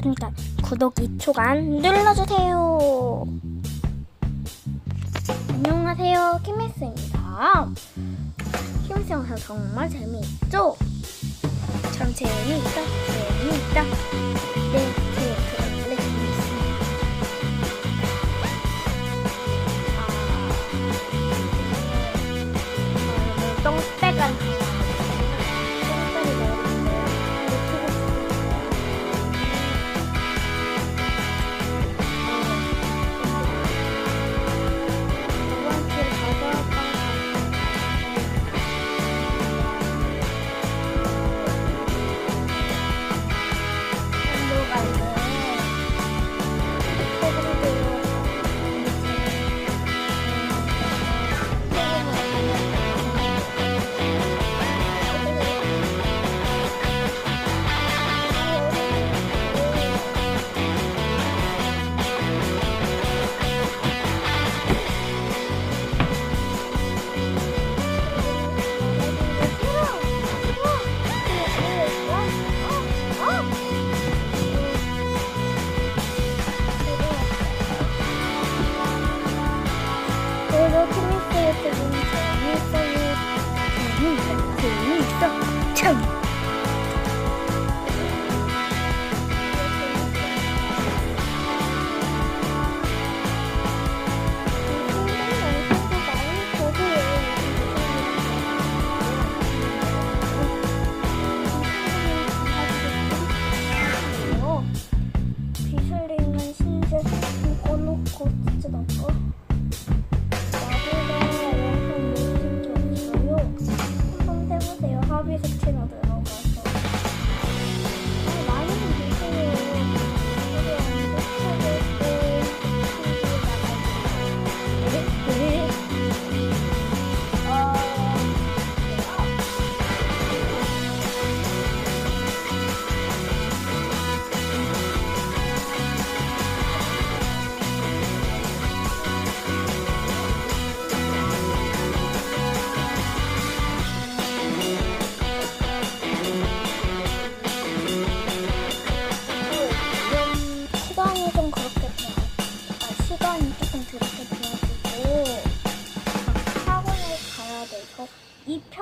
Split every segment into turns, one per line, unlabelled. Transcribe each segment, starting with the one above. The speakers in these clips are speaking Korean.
그러니까 구독 2초간 눌러주세요. 안녕하세요, 키미스입니다. 키미스 영상 정말 재미있죠? 참 재미있다, 재미있다.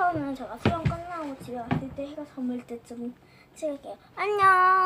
다음은 제가 수영 끝나고 집에 왔을 때 해가 저물 때쯤 찍을게요. 안녕!